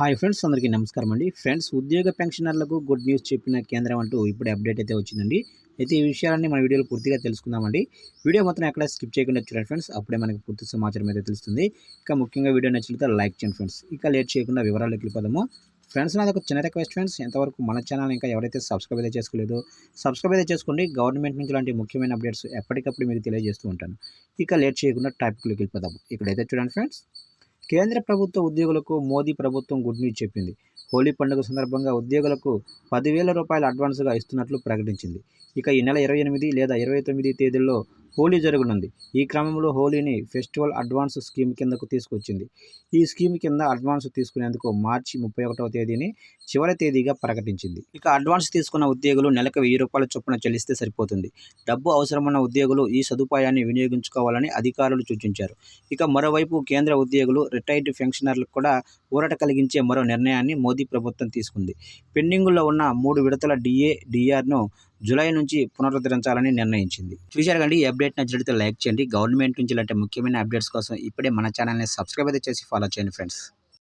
Hi friends అందరికీ నమస్కారం అండి ఫ్రెండ్స్ ఉద్యోగ పెన్షనర్లకు గుడ్ న్యూస్ చెప్పిన కేంద్రం అంటూ ఇప్పుడే అప్డేట్ అయితే వచ్చిందండి. అయితే ఈ విషయాలన్నీ మన వీడియోలో పూర్తిగా తెలుసుకుందామండి. వీడియో మొత్తం ఎక్కడ స్కిప్ చేయకుండా చూడండి ఫ్రెండ్స్. అప్పుడే మనకి పూర్తి సమాచారం అయితే తెలుస్తుంది. ఇక ముఖ్యంగా వీడియో నచ్చితే లైక్ చేయండి ఫ్రెండ్స్. ఇక లేట్ చేయకుండా వివరాలు వెళ్ళిపోదాము. ఫ్రెండ్స్ నాది ఒక చిన్న రిక్వెస్ట్ ఫ్రెండ్స్. ఎంతవరకు మన ఛానల్ ఇంకా ఎవరైతే సబ్స్క్రైబ్ అయితే చేసుకోలేదో సబ్స్క్రైబ్ అయితే చేసుకోండి. గవర్నమెంట్ నుంచి ఇలాంటి ముఖ్యమైన అప్డేట్స్ ఎప్పటికప్పుడు మీకు తెలియజేస్తూ ఉంటాను. ఇక లేట్ చేయకుండా టాపిక్లోకి వెళ్ళిపోదాము. ఇక్కడైతే చూడండి ఫ్రెండ్స్. కేంద్ర ప్రభుత్వ ఉద్యోగులకు మోదీ ప్రభుత్వం గుడ్ న్యూస్ చెప్పింది. హోలీ పండుగ సందర్భంగా ఉద్యోగులకు పదివేల రూపాయల అడ్వాన్స్గా ఇస్తున్నట్లు ప్రకటించింది. ఇక ఈ నెల ఇరవై ఎనిమిది లేదా ఇరవై తొమ్మిది తేదీల్లో హోలీ జరగనుంది. ఈ క్రమంలో హోలీని ఫెస్టివల్ అడ్వాన్స్ స్కీమ్ కిందకు తీసుకొచ్చింది. ఈ స్కీమ్ కింద అడ్వాన్స్ తీసుకునేందుకు మార్చి ముప్పై ఒకటవ తేదీని చివరి తేదీగా ప్రకటించింది. ఇక అడ్వాన్స్ తీసుకున్న ఉద్యోగులు నెలకు వెయ్యి రూపాయల చొప్పున చెల్లిస్తే సరిపోతుంది. డబ్బు అవసరమున్న ఉద్యోగులు ఈ సదుపాయాన్ని వినియోగించుకోవాలని అధికారులు సూచించారు. ఇక మరోవైపు కేంద్ర ఉద్యోగులు రిటైర్డ్ పెన్షనర్లకు కూడా ఊరట కలిగించే మరో నిర్ణయాన్ని మోదీ ప్రభుత్వం తీసుకుంది. పెండింగుల్లో ఉన్న మూడు విడతల డిఏ డిఆర్ను జూలై నుంచి పునరుద్ధరించాలని నిర్ణయించింది. చూశారు కండి ఈ అప్డేట్ నచ్చినట్లయితే లైక్ చేయండి. గవర్నమెంట్ నుంచి ఇలాంటి ముఖ్యమైన అప్డేట్స్ కోసం ఇప్పుడే మన ఛానల్ని సబ్స్క్రైబ్ అయితే చేసి ఫాలో చేయండి ఫ్రెండ్స్.